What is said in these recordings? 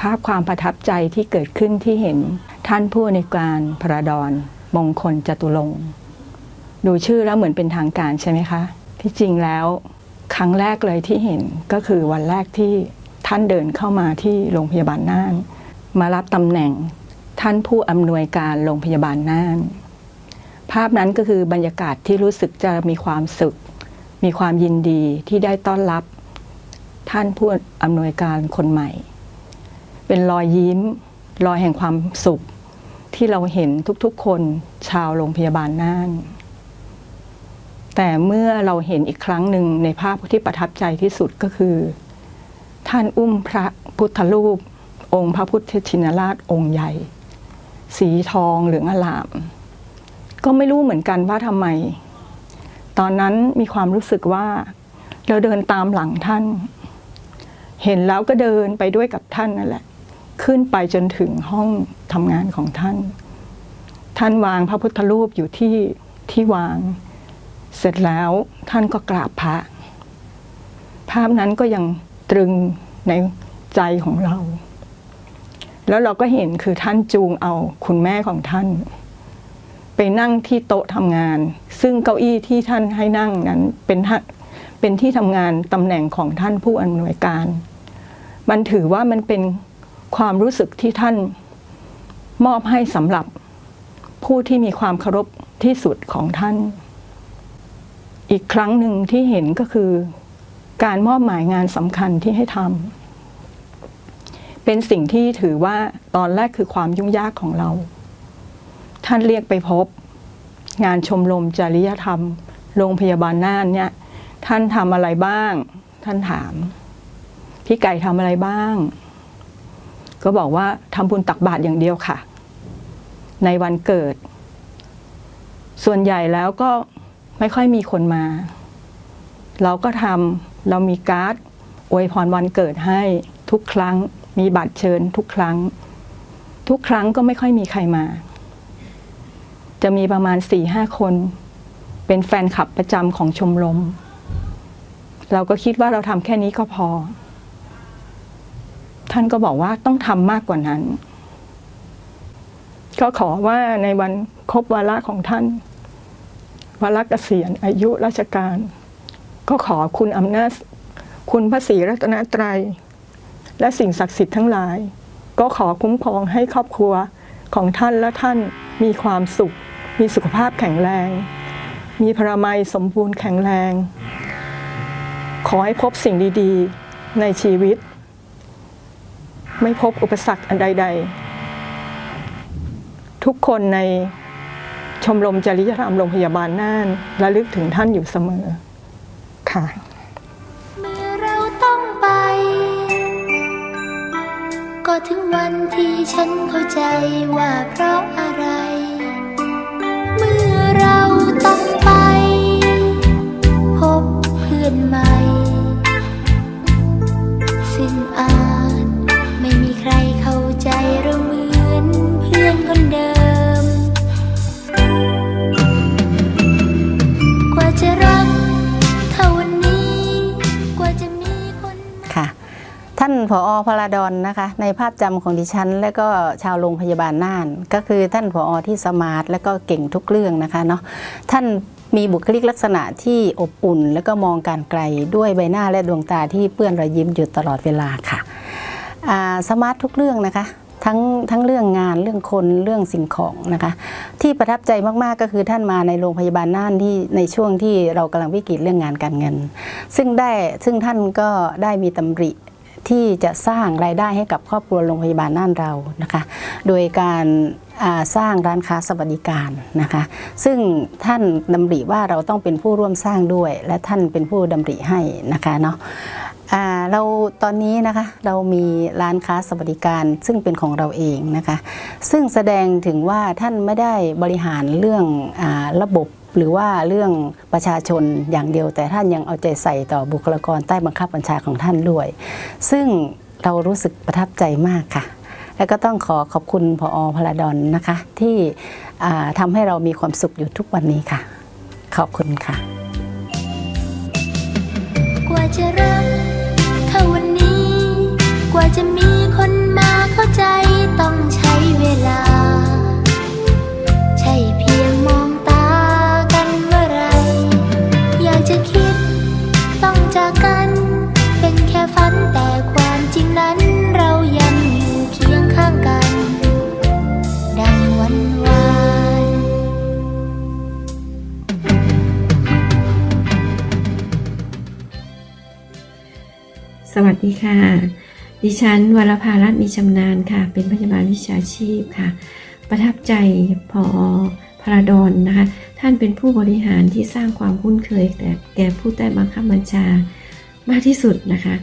ภาพความประทับใจที่เกิดขึ้นที่เห็นท่านผู้ในการพระดอนมงคลจตุรงดูชื่อแล้วเหมือนเป็นทางการใช่ไหมคะ ที่จริงแล้วครั้งแรกเลยที่เห็นก็คือวันแรกที่ท่านเดินเข้ามาที่โรงพยาบาลน่าน มารับตำแหน่งท่านผู้อำนวยการโรงพยาบาลน่าน ภาพนั้นก็คือบรรยากาศที่รู้สึกจะมีความสุข มีความยินดีที่ได้ต้อนรับ ท่านผู้อำนวยการคนใหม่ เป็นรอยยิ้ม รอยแห่งความสุข ที่เราเห็นทุกๆ คนชาวโรงพยาบาลน่าน แต่เมื่อเราเห็นอีกครั้งหนึ่งในภาพที่ประทับใจที่สุดก็คือ ท่านอุ้มพระพุทธรูป องค์พระพุทธชินราชองค์ใหญ่ สีทองเหลืองอลาม ก็ไม่รู้เหมือนกันว่าทำไม ตอนนั้นมีความรู้สึกว่าเราเดินตามหลังท่านเห็นแล้วก็เดินไปด้วยกับท่านนั่นแหละ ขึ้นไปจนถึงห้องทำงานของท่าน ท่านวางพระพุทธรูปอยู่ที่ที่วาง เสร็จแล้วท่านก็กราบพระ ภาพนั้นก็ยังตรึงในใจของเรา แล้วเราก็เห็นคือท่านจูงเอาคุณแม่ของท่าน ไปนั่งที่โต๊ะทำงาน ซึ่งเก้าอี้ที่ท่านให้นั่งนั้นเป็นเป็นที่ทำงานตำแหน่งของท่านผู้อำนวยการ มันถือว่ามันเป็น ความรู้สึกที่ท่านมอบให้สำหรับผู้ที่มีความเคารพที่สุดของท่าน อีกครั้งหนึ่งที่เห็นก็คือ การมอบหมายงานสำคัญที่ให้ทำเป็นสิ่งที่ถือว่าตอนแรกคือความยุ่งยากของเรา ท่านเรียกไปพบ งานชมรมจริยธรรม โรงพยาบาลน่านเนี่ยท่านทำอะไรบ้าง ท่านถาม พี่ไก่ทำอะไรบ้าง ก็บอกว่าทำบุญตักบาตรอย่างเดียวค่ะ ในวันเกิด ส่วนใหญ่แล้วก็ไม่ค่อยมีคนมา เราก็ทำเรามีการ์ดอวยพรวันเกิดให้ทุกครั้ง มีบัตรเชิญทุกครั้ง ทุกครั้งก็ไม่ค่อยมีใครมา จะมีประมาณสี่ห้าคน เป็นแฟนคลับประจำของชมรม เราก็คิดว่าเราทำแค่นี้ก็พอ ท่านก็บอกว่าต้องทำมากกว่านั้น ก็ขอว่าในวันครบวาระของท่าน วาระเกษียณอายุราชการ ก็ขอคุณอำนาจคุณพระศรีรัตนตรัย และสิ่งศักดิ์สิทธิ์ทั้งหลาย ก็ขอคุ้มครองให้ครอบครัวของท่านและท่านมีความสุข มีสุขภาพแข็งแรง มีพระมัยสมบูรณ์แข็งแรง ขอให้พบสิ่งดี ๆ ในชีวิต ไม่พบอุปสรรคอันใด ๆ ทุกคนในชมรมจริยธรรมโรงพยาบาลน่านระลึกถึงท่านอยู่เสมอ ค่ะเมื่อเราต้องไป ก็ถึงวันที่ฉันเข้าใจว่าเพราะอะไร ผอพลาดอนนะคะ ในภาพจำของดิฉัน และก็ชาวโรงพยาบาลน่าน ก็คือท่านผอที่สมาร์ทและก็เก่งทุกเรื่องนะคะเนาะท่านมีบุคลิกลักษณะที่อบอุ่น และก็มองการไกลด้วยใบหน้าและดวงตาที่เปื้อนรอยยิ้มอยู่ตลอดเวลาค่ะสมาร์ททุกเรื่องนะคะทั้งทั้งเรื่องงานเรื่องคนเรื่องสิ่งของนะคะ ที่ประทับใจมากๆก็คือท่านมาในโรงพยาบาลน่านที่ในช่วงที่เรากำลังวิกฤตเรื่องงานการเงิน ซึ่งได้ซึ่งท่านก็ได้มีตำริ ที่จะสร้างรายได้ให้กับครอบครัวโรงพยาบาลน่านเรานะคะ โดยการสร้างร้านค้าสวัสดิการนะคะ ซึ่งท่านดำริว่าเราต้องเป็นผู้ร่วมสร้างด้วย และท่านเป็นผู้ดำริให้นะคะเนาะเราตอนนี้นะคะเรามีร้านค้าสวัสดิการซึ่งเป็นของเราเองนะคะ ซึ่งแสดงถึงว่าท่านไม่ได้บริหารเรื่องอระบบ หรือว่าเรื่องประชาชนอย่างเดียว แต่ท่านยังเอาใจใส่ต่อบุคลากรใต้บังคับบัญชาของท่านด้วย ซึ่งเรารู้สึกประทับใจมากค่ะ แล้วก็ต้องขอขอบคุณพอพลาดอนนะคะ ที่ทำให้เรามีความสุขอยู่ทุกวันนี้ค่ะ ขอบคุณค่ะ กว่าจะรักเท่าวันนี้ กว่าจะมีคนมาเข้าใจต้องใช้เวลา สวัสดีค่ะ ดิฉันวรภารัตน์มีชำนาญค่ะ เป็นพยาบาลวิชาชีพค่ะ ประทับใจพอพระดอนนะคะ ท่านเป็นผู้บริหารที่สร้างความคุ้นเคยแต่แก่ผู้ใต้บังคับบัญชามากที่สุดนะคะ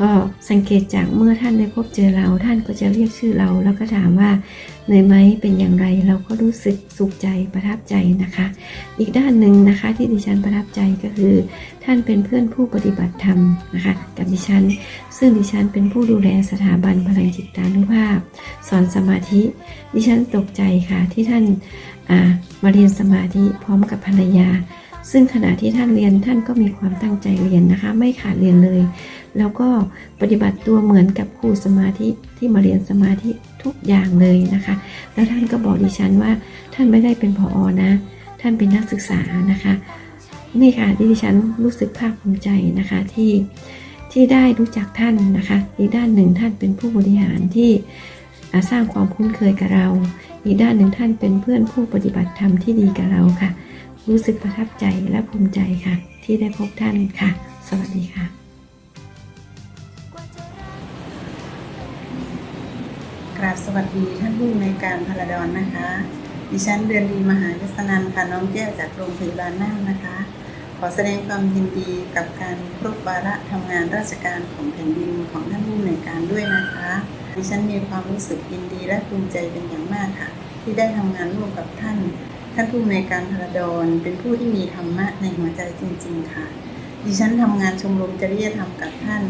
ก็สังเกตจากเมื่อท่านได้พบเจอเรา ท่านก็จะเรียกชื่อเรา แล้วก็ถามว่าเหนื่อยไหมเป็นอย่างไรเราก็รู้สึกสุขใจประทับใจนะคะ อีกด้านหนึ่งนะคะที่ดิฉันประทับใจก็คือ ท่านเป็นเพื่อนผู้ปฏิบัติธรรมนะคะกับดิฉัน ซึ่งดิฉันเป็นผู้ดูแลสถาบันพลังจิตตานุภาพ สอนสมาธิ ดิฉันตกใจค่ะที่ท่านามาเรียนสมาธิพร้อมกับภรรยาซึ่งขณะที่ท่านเรียนท่านก็มีความตั้งใจเรียนนะคะ ไม่ขาดเรียนเลย แล้วก็ปฏิบัติตัวเหมือนกับครูสมาธิที่มาเรียนสมาธิทุกอย่างเลยนะคะ แล้วท่านก็บอกดิฉันว่าท่านไม่ได้เป็นผออนะ ท่านเป็นนักศึกษานะคะ นี่ค่ะที่ดิฉันรู้สึกภาคภูมิใจนะคะที่ที่ได้รู้จักท่านนะคะ อีกด้านหนึ่งท่านเป็นผู้บริหารที่สร้างความคุ้นเคยกับเรา อีกด้านหนึ่งท่านเป็นเพื่อนผู้ปฏิบัติธรรมที่ดีกับเราค่ะ รู้สึกประทับใจและภูมิใจค่ะ ที่ได้พบท่านค่ะ สวัสดีค่ะ กราบสวัสดีท่านผู้ในการพลดอนนะคะ ดิฉันเดือนดีมหายศนันค่ะน้องแก้วจากโรงพยาบาลน่านนะคะ ขอแสดงความยินดีกับการครบวาระทำงานราชการของแผ่นดินของท่านผู้ในการด้วยนะคะ ดิฉันมีความรู้สึกยินดีและภูมิใจเป็นอย่างมากค่ะ ที่ได้ทำงานร่วมกับท่าน ท่านผู้ในการพลดอนเป็นผู้ที่มีธรรมะในหัวใจจริง ๆ ค่ะ ดิฉันทำงานชมรมจริยธรรมกับท่าน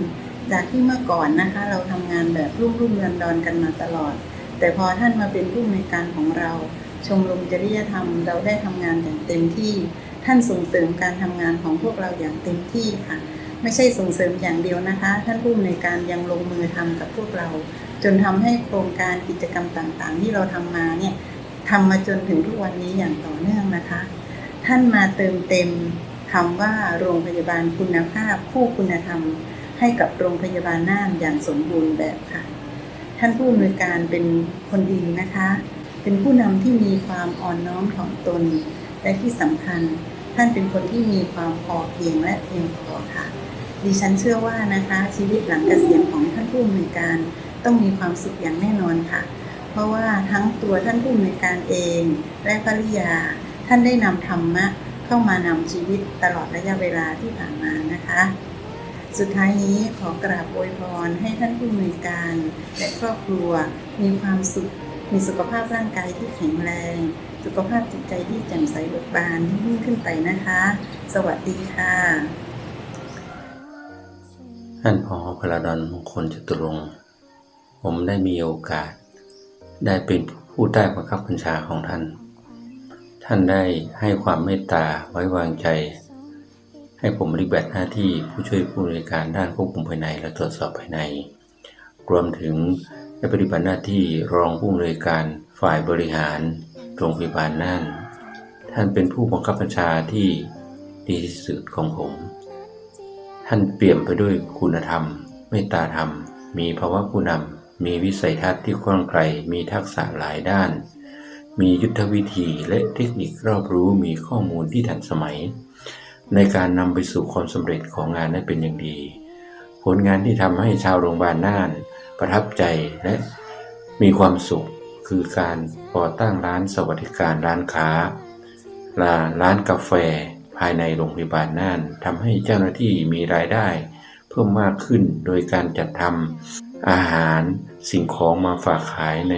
จากที่เมื่อก่อนนะคะ เราทำงานแบบรุ่มรุ่มดอนดอนกันมาตลอด แต่พอท่านมาเป็นผู้ในวยการของเรา ชมรมจริยธรรมเราได้ทำงานอย่างเต็มที่ ท่านส่งเสริมการทำงานของพวกเราอย่างเต็มที่ค่ะ ไม่ใช่ส่งเสริมอย่างเดียวนะคะ ท่านผู้ในวยการยังลงมือทำกับพวกเรา จนทำให้โครงการกิจกรรมต่างๆ ที่เราทำมาเนี่ยทำมาจนถึงทุกวันนี้อย่างต่อเนื่องนะคะ ท่านมาเติมเต็มคำว่าโรงพยาบาลคุณภาพคู่คุณธรรม ให้กับโรงพยาบาลน่านอย่างสมบูรณ์แบบค่ะ ท่านผู้อำนวยการเป็นคนดีนะคะ เป็นผู้นำที่มีความอ่อนน้อมถ่อมตน และที่สำคัญ ท่านเป็นคนที่มีความพอเพียงและเพียงพอค่ะ ดิฉันเชื่อว่านะคะ ชีวิตหลังเกษียณของท่านผู้อำนวยการต้องมีความสุขอย่างแน่นอนค่ะ เพราะว่าทั้งตัวท่านผู้อำนวยการเอง และภริยา ท่านได้นำธรรมะเข้ามานำชีวิตตลอดระยะเวลาที่ผ่านมานะคะ สุดท้ายนี้ขอกราบอวยพรให้ท่านผู้อำนวยการ และครอบครัวมีความสุข มีสุขภาพร่างกายที่แข็งแรง สุขภาพจิตใจที่แจ่มใสเบิกบานยิ่งขึ้นไปนะคะ สวัสดีค่ะท่านพอพลาดอนมงคลจตุรงค์ผมได้มีโอกาส ได้เป็นผู้ใต้บังคับบัญชาของท่าน ท่านได้ให้ความเมตตาไว้วางใจ ให้ผมปฏิบัติหน้าที่ผู้ช่วยผู้บริการด้านควบคุมภายในและตรวจสอบภายใน รวมถึงได้ปฏิบัติหน้าที่รองผู้บริการฝ่ายบริหารโรงพยาบาลน่าน ท่านเป็นผู้บังคับบัญชาที่ดีที่สุดของผม ท่านเปี่ยมไปด้วยคุณธรรม เมตตาธรรม มีภาวะผู้นำมีวิสัยทัศน์ที่กว้างไกล มีทักษะหลายด้าน มียุทธวิธีและเทคนิครอบรู้มีข้อมูลที่ทันสมัย ในการนำไปสู่ความสำเร็จของงานได้เป็นอย่างดี ผลงานที่ทำให้ชาวโรงพยาบาลน่าน ประทับใจและมีความสุขคือการก่อตั้งร้านสวัสดิการร้านค้าร้านร้านกาแฟภายในโรงพยาบาลน่านทำให้เจ้าหน้าที่มีรายได้เพิ่มมากขึ้นโดยการจัดทำอาหารสิ่งของมาฝากขายใน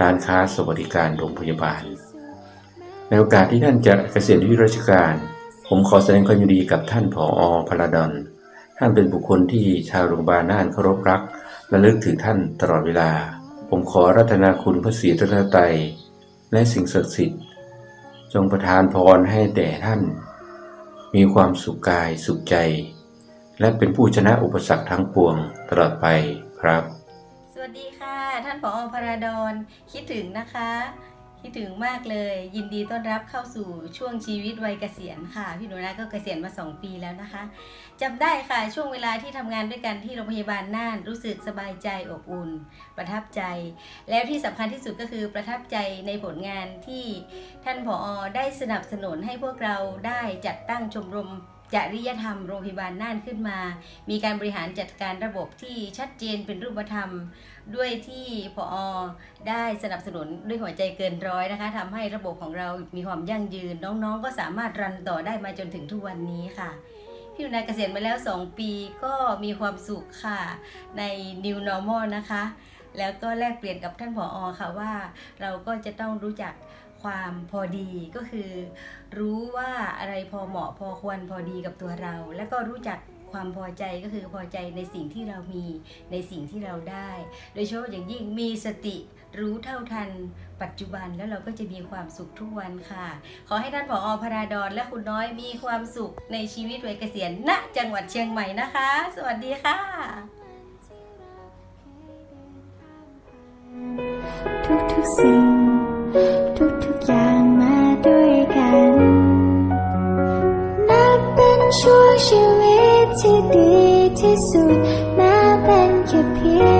ร้านค้าสวัสดิการโรงพยาบาล ในโอกาสที่ท่านจะเกษียณอายุราชการ ผมขอแสดงความยินดีกับท่านผออพลาดอนท่านเป็นบุคคลที่ชาวโรงพยาบาลน่านเคารพรักและลึกถึงท่านตลอดเวลา ผมขอรัตนาคุณพระศรีรัตนตรัยและสิ่งศักดิ์สิทธิ์ จงประทานพรให้แด่ท่าน มีความสุขกายสุขใจ และเป็นผู้ชนะอุปสรรคทั้งปวงตลอดไปครับ สวัสดีค่ะ ท่านผอพราดอนคิดถึงนะคะ คิดถึงมากเลย ยินดีต้อนรับเข้าสู่ช่วงชีวิตวัยเกษียณค่ะ พี่หนูนาก็เกษียณมา 2 ปีแล้วนะคะจำได้ค่ะช่วงเวลาที่ทำงานด้วยกันที่โรงพยาบาลน่านรู้สึกสบายใจอบอุ่น ประทับใจ แล้วที่สำคัญที่สุดก็คือประทับใจในผลงานที่ท่านผอได้สนับสนุนให้พวกเราได้จัดตั้งชมรม จริยธรรมโรงพยาบาลน่านขึ้นมา มีการบริหารจัดการระบบที่ชัดเจนเป็นรูปธรรม ด้วยที่พอได้สนับสนุนด้วยหัวใจเกินร้อยนะคะทำให้ระบบของเรามีความยั่งยืน น้องๆ ก็สามารถรันต่อได้มาจนถึงทุกวันนี้ค่ะพี่อยู่นาเกษียณมาแล้ว 2 ปีก็มีความสุขค่ะใน New Normal นะคะ แล้วก็แลกเปลี่ยนกับท่านผออค่ะว่าเราก็จะต้องรู้จัก ความพอดีก็คือ รู้ว่าอะไรพอเหมาะพอควรพอดีกับตัวเรา แล้วก็รู้จักความพอใจก็คือพอใจในสิ่งที่เรามีในสิ่งที่เราได้ โดยเฉพาะอย่างยิ่งมีสติรู้เท่าทันปัจจุบันแล้วเราก็จะมีความสุขทุกวันค่ะ ขอให้ท่านผออพราดอนและคุณน้อยมีความสุขในชีวิตวัยเกษียณณจังหวัดเชียงใหม่นะคะ สวัสดีค่ะ ทุกๆสิ่ง ช่วงชีวิตที่ดีที่สุดแม้เป็นแค่เพียง